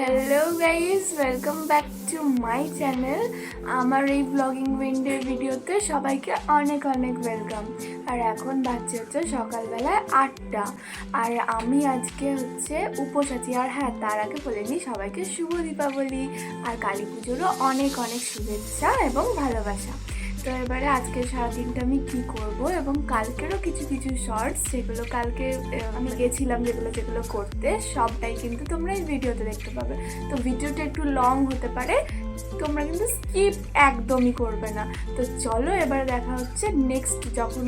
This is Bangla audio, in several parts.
Hello guys welcome back to my channel আমার এই ব্লগিং উইন্ডের ভিডিওতে সবাইকে অনেক অনেক ওয়েলকাম আর এখন বাচ্চা হচ্ছে সকালবেলায় আটটা। আর আমি আজকে হচ্ছে উপোস আছি আর হ্যাঁ তার আগে বলে নিই, সবাইকে শুভ দীপাবলি। আর কালী পুজোরও অনেক অনেক শুভেচ্ছা এবং ভালোবাসা। তো এবারে আজকে সারাদিনটা আমি কি করব এবং কালকেরও কিছু কিছু শর্টস যেগুলো কালকে আমি গেছিলাম যেগুলো যেগুলো করতে, সবটাই কিন্তু তোমরা এই ভিডিওতে দেখতে পাবে। তো ভিডিওটা একটু লং হতে পারে, তোমরা কিন্তু স্কিপ একদমই করবে না। তো চলো এবারে দেখা হচ্ছে নেক্সট যখন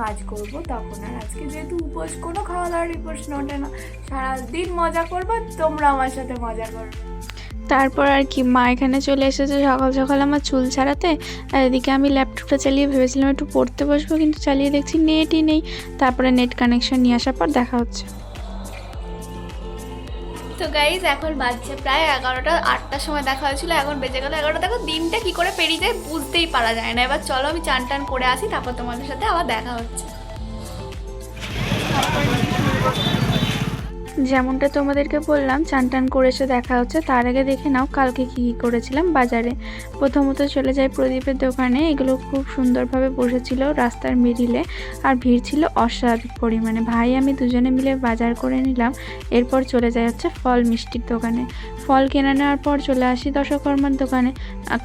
কাজ করব, তখন আর আজকে যেহেতু উপোস, কোনো খাওয়া দাওয়ার উপোস ওঠে না, সারাদিন মজা করব, তোমরা আমার সাথে মজা করবে। তারপর আর কি, মা এখানে চলে এসেছে সকাল সকাল আমার চুল ছাড়াতে। আর এদিকে আমি ল্যাপটপটা চালিয়ে ভেবেছিলাম একটু পড়তে বসবো, কিন্তু চালিয়ে দেখছি নেটই নেই। তারপরে নেট কানেকশন নিয়ে আসার পর দেখা হচ্ছে। তো গাইজ এখন বাজছে প্রায় এগারোটা, আটটার সময় দেখা হয়েছিল, এখন বেজে গেল এগারোটা। দেখো, দিনটা কি করে পেরিয়ে যায় বুঝতেই পারা যায় না। এবার চলো আমি চান টান করে আসি, তারপর তোমাদের সাথে আবার দেখা হচ্ছে। যেমনটা তোমাদেরকে বললাম চান টান করে এসে দেখা হচ্ছে, তার আগে দেখে নাও কালকে কী কী করেছিলাম বাজারে। প্রথমত চলে যাই প্রদীপের দোকানে, এগুলো খুব সুন্দরভাবে বসেছিল রাস্তার মিডিলে, আর ভিড় ছিল অস্বাভাবিক পরিমাণে। ভাই, আমি দুজনে মিলে বাজার করে নিলাম, এরপর চলে যায় হচ্ছে ফল মিষ্টির দোকানে। ফল কিনে নেওয়ার পর চলে আসি দশকর্মার দোকানে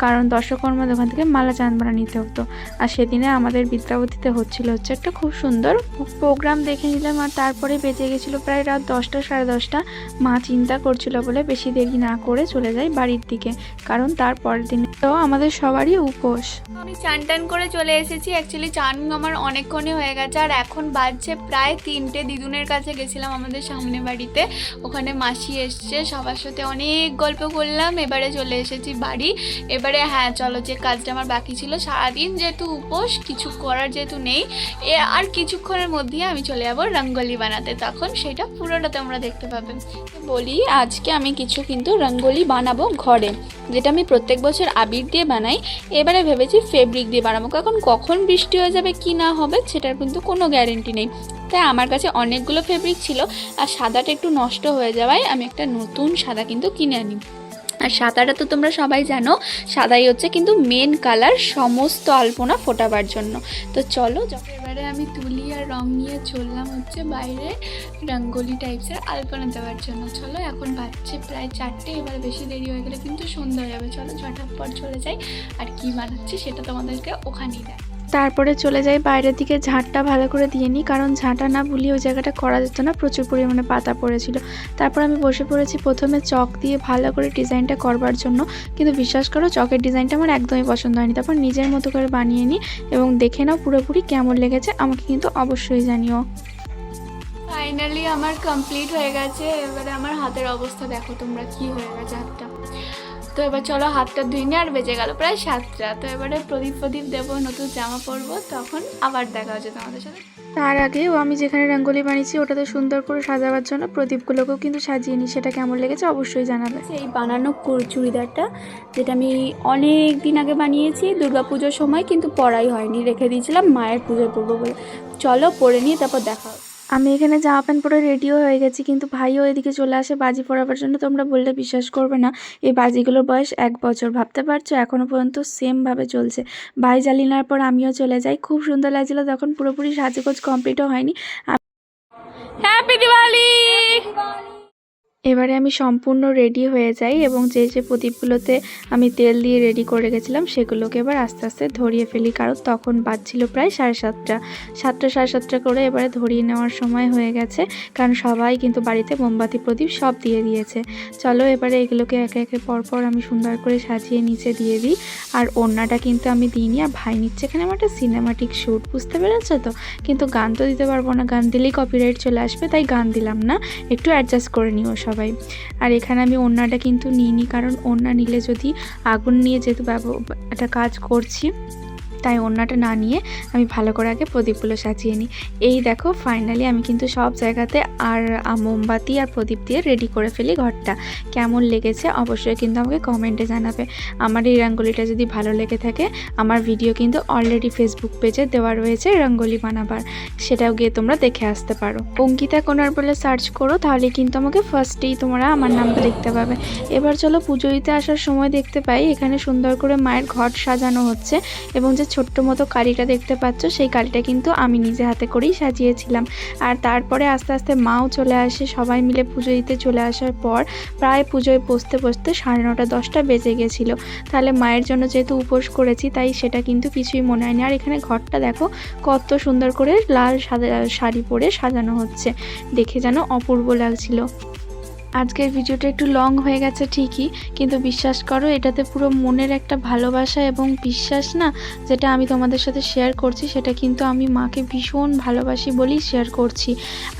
কারণ দশকর্মা দোকান থেকে মালা চাঁদমালা নিতে হতো। আর সেদিনে আমাদের বিদ্যাপতিতে হচ্ছিল হচ্ছে একটা খুব সুন্দর প্রোগ্রাম দেখে নিলাম আর তারপরে বেঁচে গেছিল প্রায় রাত দশটা, সাড়ে দশটা। মা চিন্তা করছিল বলে বেশি দেরি না করে চলে যাই বাড়ির দিকে, কারণ তার পরের দিনে তো আমাদের সবারই উপোস। আমি চান টান করে চলে এসেছি অ্যাকচুয়ালি চান আমার অনেকক্ষণই হয়ে গেছে আর এখন বাজছে প্রায় তিনটে। দিদুনের কাছে গেছিলাম আমাদের সামনে বাড়িতে, ওখানে মাসি এসছে, সবার সাথে অনেক গল্প করলাম, এবারে চলে এসেছি বাড়ি। এবারে হ্যাঁ চলো যে কাজটা আমার বাকি ছিল, সারাদিন যেহেতু উপোস, কিছু করার যেহেতু নেই, এ আর কিছুক্ষণের মধ্যে আমি চলে যাব রঙ্গোলি বানাতে। তখন সেটা পুরোটা তোমরা দেখতে পাবে। বলি, আজকে আমি কিছু কিন্তু রঙ্গোলি বানাবো ঘরে। যেটা আমি প্রত্যেক বছর আবির দিয়ে বানাই, এবারে ভেবেছি ফেব্রিক দিয়ে বানাবো। কারণ কখন বৃষ্টি হয়ে যাবে, কি না হবে, সেটার কিন্তু কোনো গ্যারেন্টি নেই। তাই আমার কাছে অনেকগুলো ফেব্রিক ছিল, আর সাদাটা একটু নষ্ট হয়ে যাওয়ায় আমি একটা নতুন সাদা কিন্তু কিনে আনি। আর সাদাটা তো তোমরা সবাই জানো। সাদাই হচ্ছে কিন্তু মেন কালার সমস্ত আলপনা ফোটাবার জন্য। তো চলো এবারে আমি তুলি আর রং নিয়ে চললাম হচ্ছে বাইরে, রঙ্গোলি টাইপসের আলপনা দেওয়ার জন্য। চলো, এখন বাজছে প্রায় চারটে, এবার বেশি দেরি হয়ে গেলে কিন্তু সন্ধ্যা হয়ে যাবে। চলো ঝটাপট চলে যাই। আর কি বানাচ্ছি সেটা তোমাদেরকে ওখানেই দেয় তারপরে চলে যাই বাইরের দিকে, ঝাঁটটা ভালো করে দিয়ে নিই, কারণ ঝাঁটা না ভুলিয়ে ওই জায়গাটা করা যেত না, প্রচুর পরিমাণে পাতা পড়েছিল। তারপর আমি বসে পড়েছি প্রথমে চক দিয়ে ভালো করে ডিজাইনটা করবার জন্য, কিন্তু বিশ্বাস করো চকের ডিজাইনটা আমার একদমই পছন্দ হয়নি। তারপর নিজের মতো করে বানিয়ে নিই এবং দেখে নাও পুরোপুরি কেমন লেগেছে, আমাকে কিন্তু অবশ্যই জানিও। ফাইনালি আমার কমপ্লিট হয়ে গেছে, এবারে আমার হাতের অবস্থা দেখো তোমরা কি হয়ে গেছে হাতটা। তো এবার চলো হাতটা ধুই নিয়ে আর বেজে গেল প্রায় সাতটা। তো এবারে প্রদীপ প্রদীপ দেবো নতুন জামা পরবো তখন আবার দেখা হচ্ছে তোমাদের সাথে। তার আগেও আমি যেখানে রঙ্গোলি বানিয়েছি ওটাতে সুন্দর করে সাজাবার জন্য প্রদীপগুলোকেও কিন্তু সাজিয়ে নিই সেটা কেমন লেগেছে অবশ্যই জানাবে। এই বানানো কুর- চুড়িদারটা যেটা আমি অনেক দিন আগে বানিয়েছি দুর্গাপুজোর সময় কিন্তু পরাই হয়নি রেখে দিয়েছিলাম মায়ের পুজোয় পরবো বলে। চলো পরে নিয়ে তারপর দেখা হবে। আমি এখানে জামা প্যান্ট পরে রেডিও হয়ে গেছি কিন্তু ভাইও এদিকে চলে আসে বাজি পড়াবার জন্য তোমরা বললে বিশ্বাস করবে না। এই বাজিগুলোর বয়স এক বছর ভাবতে পারছ? এখনও পর্যন্ত সেমভাবে চলছে। ভাই জ্বালিয়ে নেওয়ার পর আমিও চলে যাই। খুব সুন্দর লাগছিল তখন পুরোপুরি সাজগোজ কমপ্লিটও হয়নি। হ্যাপি দিওয়ালি এবারে আমি সম্পূর্ণ রেডি হয়ে যাই এবং যে যে প্রদীপগুলোতে আমি তেল দিয়ে রেডি করে গেছিলাম সেগুলোকে এবার আস্তে আস্তে ধরিয়ে ফেলি, কারণ তখন বাজছিল প্রায় সাড়ে সাতটা। সাতটা, সাড়ে সাতটা করে এবারে ধরিয়ে নেওয়ার সময় হয়ে গেছে, কারণ সবাই কিন্তু বাড়িতে মোমবাতি, প্রদীপ সব দিয়ে দিয়েছে। চলো এবারে এগুলোকে একে একে পরপর আমি সুন্দর করে সাজিয়ে নিচে দিয়ে দিই, আর ওড়নাটা কিন্তু আমি দিইনি, আর ভাই নিচ্ছে এখানে আমার একটা সিনেমাটিক শ্যুট বুঝতে পেরেছ তো? কিন্তু গান তো দিতে পারব না, গান দিলেই কপিরাইট চলে আসবে, তাই গান দিলাম না, একটু অ্যাডজাস্ট করে নিও সবাই। আর এখানে আমি ওড়নাটা কিন্তু নিইনি, কারণ ওড়না নিলে যদি আগুন নিয়ে যেহেতু একটা কাজ করছি তাই ওড়নাটা না নিয়ে আমি ভালো করে আগে প্রদীপগুলো সাজিয়ে নিই। এই দেখো ফাইনালি আমি কিন্তু সব জায়গাতে আর মোমবাতি আর প্রদীপ দিয়ে রেডি করে ফেলি ঘরটা। কেমন লেগেছে অবশ্যই কিন্তু আমাকে কমেন্টে জানাবে। আমার এই রঙ্গোলিটা যদি ভালো লেগে থাকে, আমার ভিডিও কিন্তু অলরেডি ফেসবুক পেজে দেওয়া রয়েছে রঙ্গোলি বানাবার। সেটাও গিয়ে তোমরা দেখে আসতে পারো। অঙ্কিতা কোনার বলে সার্চ করো, তাহলে কিন্তু আমাকে ফার্স্টেই তোমরা আমার নামটা দেখতে পাবে। এবার চলো পুজো দিতে আসার সময় দেখতে পাই, এখানে সুন্দর করে মায়ের ঘট সাজানো হচ্ছে এবং যে ছোট্ট মতো কালিটা দেখতে পাচ্ছ, সেই কালিটা কিন্তু আমি নিজে হাতে করেই সাজিয়েছিলাম। আর তারপরে আস্তে আস্তে মাও চলে আসে, সবাই মিলে পুজো দিতে চলে আসার পর প্রায় পুজোয় বসতে বসতে সাড়ে নটা, দশটা বেজে গেছিল। তাহলে মায়ের জন্য যেহেতু উপোস করেছি, তাই সেটা কিন্তু কিছুই মনে হয়নি। আর এখানে ঘরটা দেখো, কত সুন্দর করে লাল সাদা শাড়ি পরে সাজানো হচ্ছে। দেখে যেন অপূর্ব লাগছিল। আজকের ভিডিওটা একটু লং হয়ে গেছে ঠিকই, কিন্তু বিশ্বাস করো, এটাতে পুরো মনের একটা ভালোবাসা এবং বিশ্বাস না, যেটা আমি তোমাদের সাথে শেয়ার করছি, সেটা কিন্তু আমি মাকে ভীষণ ভালোবাসি বলেই শেয়ার করছি।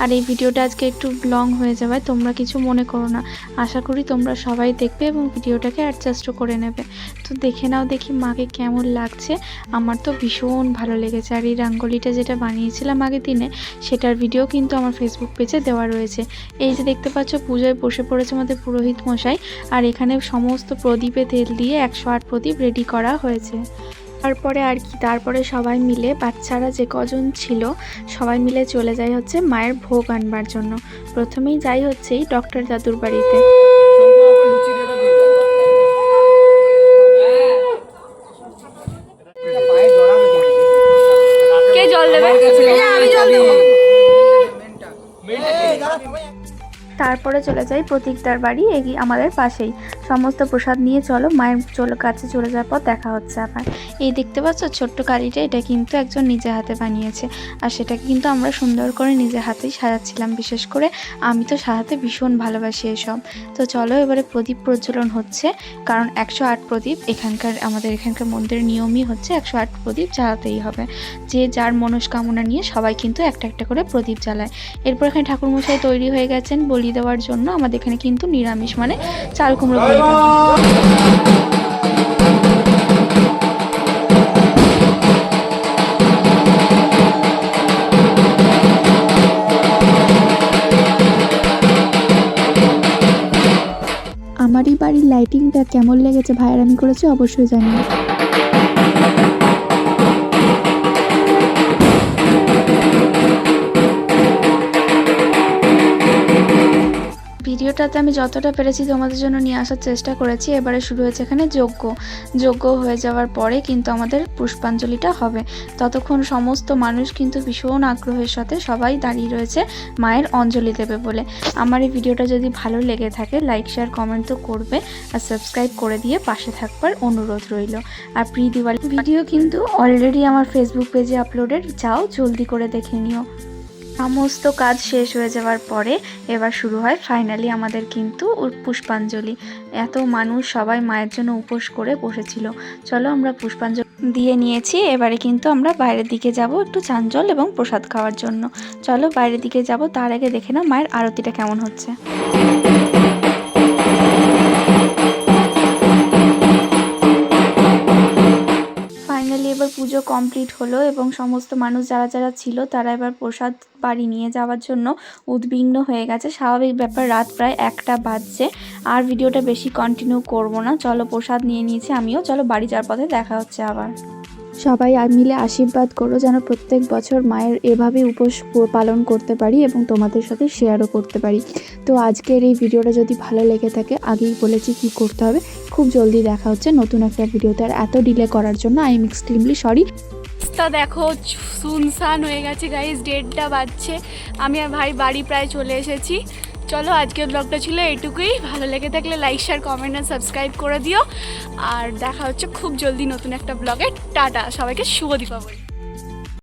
আর এই ভিডিওটা আজকে একটু লং হয়ে যাওয়ায় তোমরা কিছু মনে করো না। আশা করি তোমরা সবাই দেখবে এবং ভিডিওটাকে অ্যাডজাস্টও করে নেবে। তো দেখে নাও দেখি মাকে কেমন লাগছে। আমার তো ভীষণ ভালো লেগেছে। আর এই রাঙ্গোলিটা যেটা বানিয়েছিলাম আগের দিনে, সেটার ভিডিও কিন্তু আমার ফেসবুক পেজে দেওয়া রয়েছে। এই যে দেখতে পাচ্ছ, পুজোয় বসে পড়েছে আমাদের পুরোহিত মশাই, আর এখানে সমস্ত প্রদীপে তেল দিয়ে একশো আট প্রদীপ রেডি করা হয়েছে। তারপরে আর কি, তারপরে সবাই মিলে, বাচ্চারা যে কজন ছিল, সবাই মিলে চলে যায় হচ্ছে মায়ের ভোগ আনবার জন্য। প্রথমেই যাই হচ্ছে ডক্টর দাদুর বাড়িতে কে জল দেবে আমি জল দেবো তারপরে চলে যাই প্রতীকদার বাড়ি এগিয়ে আমাদের পাশেই। সমস্ত প্রসাদ নিয়ে চলো, মায়ের চলো কাছে চলে যাওয়ার পর দেখা হচ্ছে আবার। এই দেখতে পাচ্ছ, ছোট্ট কালিটা এটা কিন্তু একজন নিজে হাতে বানিয়েছে। আর সেটাকে কিন্তু আমরা সুন্দর করে নিজে হাতেই সাজাচ্ছিলাম, বিশেষ করে আমি তো সাজাতে ভীষণ ভালোবাসি এসব। তো চলো এবারে প্রদীপ প্রজ্বলন হচ্ছে, কারণ একশো আট প্রদীপ এখানকার, আমাদের এখানকার মন্দিরের নিয়মই হচ্ছে একশো আট প্রদীপ জ্বালাতেই হবে। যে যার মনস্কামনা নিয়ে সবাই কিন্তু একটা একটা করে প্রদীপ জ্বালায়। এরপর এখানে ঠাকুরমশাই তৈরি হয়ে গেছেন বলি দেওয়ার জন্য। আমাদের এখানে কিন্তু নিরামিষ মানে চাল কুমড়ো বলি দেওয়া। আমার এই বাড়ির লাইটিংটা কেমন লেগেছে ভাইরামি করেছে অবশ্যই জানিও ভিডিওটাতে আমি যতটা পেরেছি তোমাদের জন্য নিয়ে আসার চেষ্টা করেছি। এবারে শুরু হয়েছে এখানে যজ্ঞ। যজ্ঞ হয়ে যাওয়ার পরে কিন্তু আমাদের পুষ্পাঞ্জলিটা হবে। ততক্ষণ সমস্ত মানুষ কিন্তু ভীষণ আগ্রহের সাথে সবাই দাঁড়িয়ে রয়েছে মায়ের অঞ্জলি দেবে বলে। আমার এই ভিডিওটা যদি ভালো লেগে থাকে লাইক শেয়ার কমেন্ট তো করবে আর সাবস্ক্রাইব করে দিয়ে পাশে থাকবার অনুরোধ রইল। আর প্রি দিওয়ালি ভিডিও কিন্তু অলরেডি আমার ফেসবুক পেজে আপলোডেড যাও জলদি করে দেখে নিও। সমস্ত কাজ শেষ হয়ে যাওয়ার পরে এবার শুরু হয় ফাইনালি আমাদের কিন্তু পুষ্পাঞ্জলি। এত মানুষ সবাই মায়ের জন্য উপোস করে বসেছিল। চলো আমরা পুষ্পাঞ্জলি দিয়ে নিয়েছি, এবারে কিন্তু আমরা বাইরের দিকে যাব একটু চাঞ্জল এবং প্রসাদ খাওয়ার জন্য। চলো বাইরের দিকে যাব, তার আগে দেখে নাও মায়ের আরতিটা কেমন হচ্ছে। পুজো কমপ্লিট হলো এবং সমস্ত মানুষ যারা যারা ছিল তারা এবার প্রসাদ বাড়ি নিয়ে যাওয়ার জন্য উদ্বিগ্ন হয়ে গেছে। স্বাভাবিক ব্যাপার, রাত প্রায় একটা বাজছে। আর ভিডিওটা বেশি কন্টিনিউ করব না। চলো প্রসাদ নিয়ে নিয়েছি আমিও। চলো বাড়ি যাওয়ার পথে দেখা হচ্ছে আবার। সবাই মিলে আশীর্বাদ করো যেন প্রত্যেক বছর মায়ের এভাবে উপোস পালন করতে পারি এবং তোমাদের সাথে শেয়ারও করতে পারি। তো আজকের এই ভিডিওটা যদি ভালো লেগে থাকে, আগেই বলেছি কি করতে হবে। খুব জলদি দেখা হচ্ছে নতুন একটা ভিডিওতে। আর এত ডিলে করার জন্য আই এম এক্সট্রিমলি সরি রাস্তা দেখো সুনসান হয়ে গেছে গাইজ ডেটটা বাজছে। আমি আর ভাই বাড়ি প্রায় চলে এসেছি। চলো, আজকের ব্লগটা ছিল এইটুকুই। ভালো লেগে থাকলে লাইক শেয়ার কমেন্ট আর সাবস্ক্রাইব করে দিও। আর দেখা হচ্ছে খুব জলদি নতুন একটা ব্লগে টাটা, সবাইকে শুভ দীপাবলি।